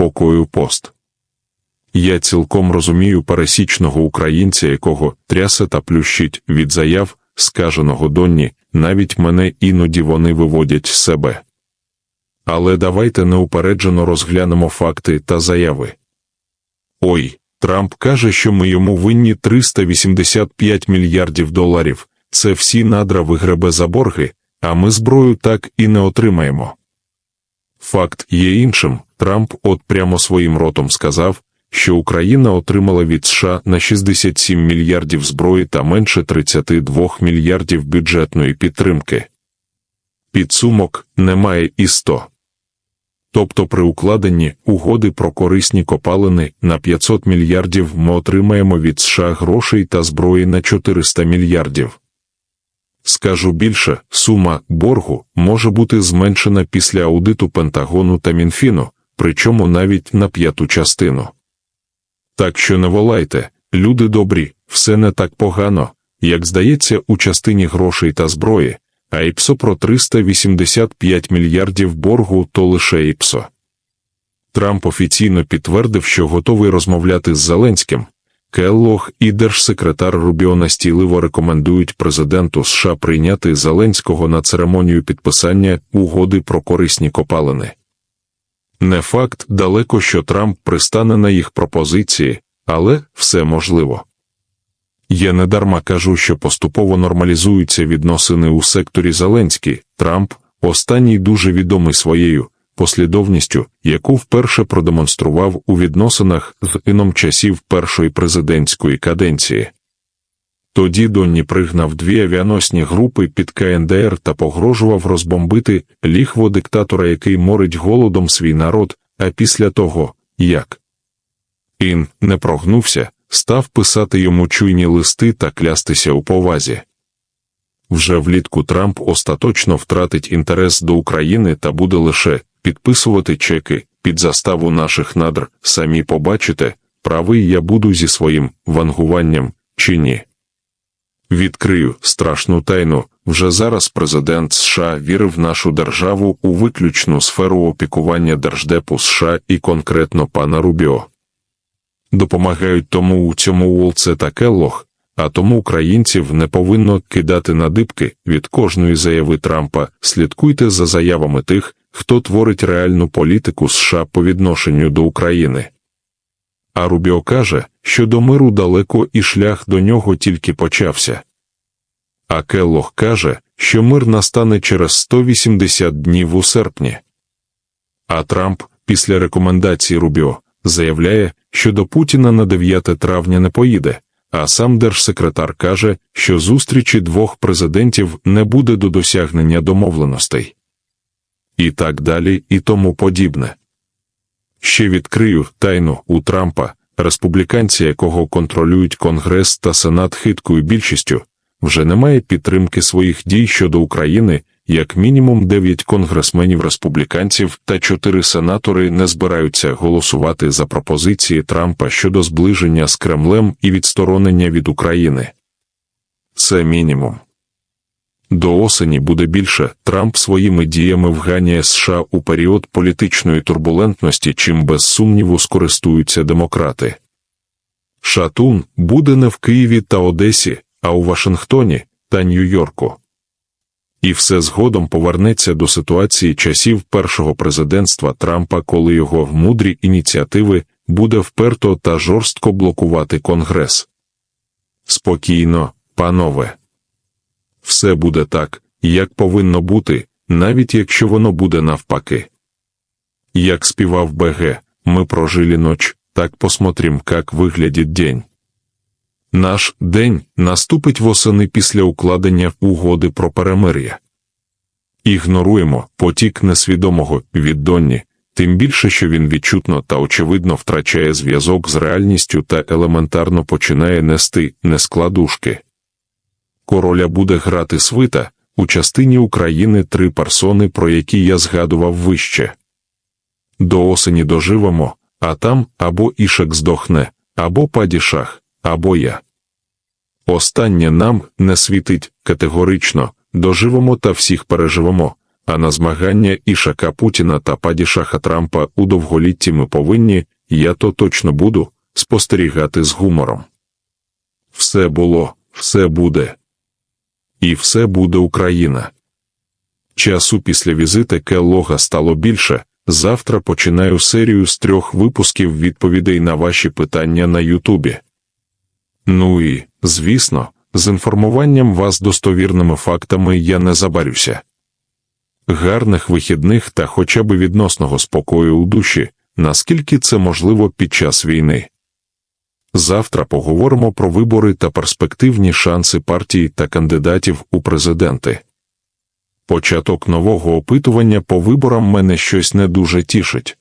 спокою пост. Я цілком розумію пересічного українця, якого трясе та плющить від заяв, скаженого Донні, навіть мене іноді вони виводять з себе. Але давайте неупереджено розглянемо факти та заяви. Ой, Трамп каже, що ми йому винні 385 мільярдів доларів. Це всі надра вигребе за борги, а ми зброю так і не отримаємо. Факт є іншим. Трамп от прямо своїм ротом сказав, що Україна отримала від США на 67 мільярдів зброї та менше 32 мільярдів бюджетної підтримки. Підсумок немає і 100. Тобто при укладенні угоди про корисні копалини на 500 мільярдів ми отримаємо від США грошей та зброї на 400 мільярдів. Скажу більше, сума боргу може бути зменшена після аудиту Пентагону та Мінфіну, причому навіть на п'яту частину. Так що не волайте, люди добрі, все не так погано, як здається, у частині грошей та зброї, а ІПСО про 385 мільярдів боргу то лише ІПСО. Трамп офіційно підтвердив, що готовий розмовляти з Зеленським. Келлог і держсекретар Рубіо настійливо рекомендують президенту США прийняти Зеленського на церемонію підписання угоди про корисні копалини. Не факт далеко, що Трамп пристане на їх пропозиції, але все можливо. Я недарма кажу, що поступово нормалізуються відносини у секторі Зеленський, Трамп, останній дуже відомий своєю послідовністю, яку вперше продемонстрував у відносинах з іном часів першої президентської каденції. Тоді Донні пригнав дві авіаносні групи під КНДР та погрожував розбомбити ліхво диктатора, який морить голодом свій народ, а після того, як Ін не прогнувся, став писати йому чуйні листи та клястися у повазі. Вже влітку Трамп остаточно втратить інтерес до України та буде лише підписувати чеки під заставу наших надр, самі побачите, правий я буду зі своїм вангуванням чи ні. Відкрию страшну тайну. Вже зараз президент США вірив нашу державу у виключну сферу опікування Держдепу США і конкретно пана Рубіо. Допомагають тому у цьому Уолце та Келлог, а тому українців не повинно кидати на дибки від кожної заяви Трампа. Слідкуйте за заявами тих, хто творить реальну політику США по відношенню до України. А Рубіо каже, що до миру далеко і шлях до нього тільки почався. А Келлог каже, що мир настане через 180 днів у серпні. А Трамп, після рекомендації Рубіо, заявляє, що до Путіна на 9 травня не поїде, а сам держсекретар каже, що зустрічі двох президентів не буде до досягнення домовленостей. І так далі, і тому подібне. Ще відкрию тайну у Трампа, республіканці, якого контролюють Конгрес та Сенат хиткою більшістю, вже немає підтримки своїх дій щодо України, як мінімум 9 конгресменів республіканців та 4 сенатори не збираються голосувати за пропозиції Трампа щодо зближення з Кремлем і відсторонення від України. Це мінімум. До осені буде більше Трамп своїми діями вганяє США у період політичної турбулентності, чим без сумніву скористуються демократи. Шатун буде не в Києві та Одесі, а у Вашингтоні та Нью-Йорку. І все згодом повернеться до ситуації часів першого президентства Трампа, коли його мудрі ініціативи буде вперто та жорстко блокувати Конгрес. Спокійно, панове. Все буде так, як повинно бути, навіть якщо воно буде навпаки. Як співав БГ, ми прожили ночь, так посмотрим, как выглядит день. Наш день наступить восени після укладення угоди про перемир'я. Ігноруємо потік несвідомого від Донні, тим більше, що він відчутно та очевидно втрачає зв'язок з реальністю та елементарно починає нести нескладушки. Короля буде грати свита у частині України три персони, про які я згадував вище. До осені доживемо, а там або ішек здохне, або падішах, або я. Останнє нам не світить категорично, доживемо та всіх переживемо, А на змагання Ішака Путіна та Падішаха Трампа у довголітті ми повинні, я то точно буду, спостерігати з гумором. Все було, все буде. І все буде Україна. Часу після візити Келлога стало більше. Завтра починаю серію з трьох випусків відповідей на ваші питання на Ютубі. Ну і, звісно, з інформуванням вас достовірними фактами я не забарюся. Гарних вихідних та хоча б відносного спокою у душі, наскільки це можливо під час війни. Завтра поговоримо про вибори та перспективні шанси партій та кандидатів у президенти. Початок нового опитування по виборам мене щось не дуже тішить.